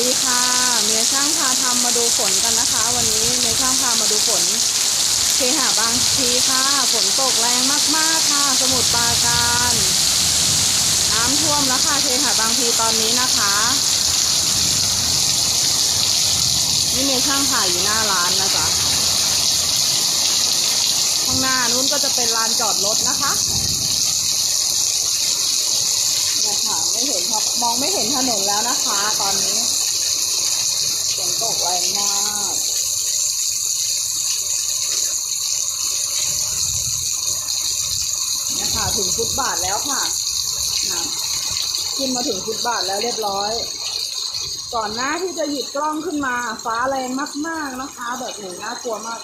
ดีค่ะเมียช่างพาทำมาดูฝนกันนะคะ วันนี้เมียช่างพามาดูฝนเคหะบางพีค่ะ ฝนตกแรงมากๆค่ะ สมุทรปราการน้ำท่วมแล้วค่ะเคหะบางพีตอนนี้นะคะนี่เมียช่างถ่ายอยู่หน้าร้านนะจ๊ะข้างหน้านู้นก็จะเป็นลานจอดรถนะคะเนี่ยค่ะไม่เห็นครับมองไม่เห็นถนนแล้วนะคะ ตอนนี้ฝนตกแรงมากเนี่ยค่ะ ถึงฟุตบาทแล้วค่ะนะขึ้นมาถึงฟุตบาทแล้วเรียบร้อย ก่อนหน้าที่จะหยิบกล้องขึ้นมา ฟ้าแรงมาก ๆนะคะ แบบหนูน่ากลัวมาก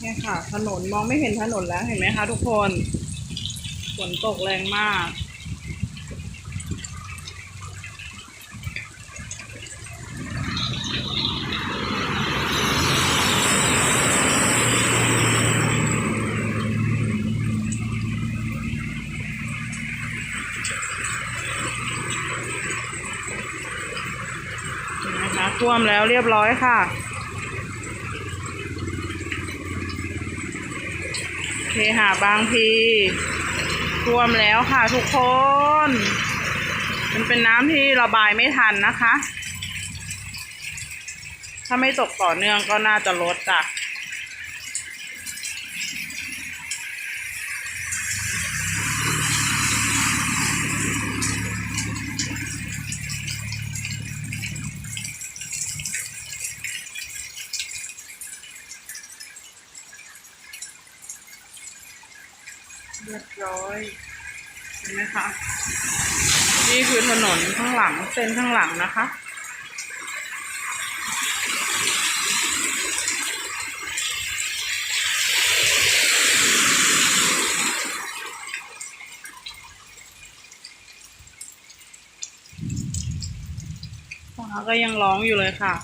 เนี่ยค่ะ ถนนมองไม่เห็นถนนแล้วเห็นไหมคะทุกคนฝนตกแรงมากเห็นไหมคะท่วมแล้วเรียบร้อยค่ะ เคหาบางพีท่วมแล้วค่ะทุกคน มันเป็นน้ำที่ระบายไม่ทันนะคะ ถ้าไม่ตกต่อเนื่องก็น่าจะลดจ้ะ เรียบร้อยเห็นไหมคะนี่คือถนนข้างหลังเส้นข้างหลังนะคะฟ้าก็ยังร้องอยู่เลยค่ะ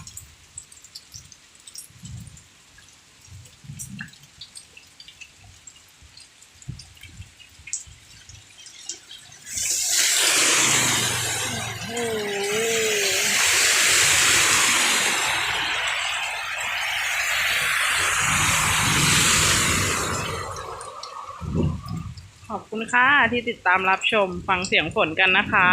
ขอบคุณค่ะที่ติดตามรับชมฟังเสียงฝนกันนะคะ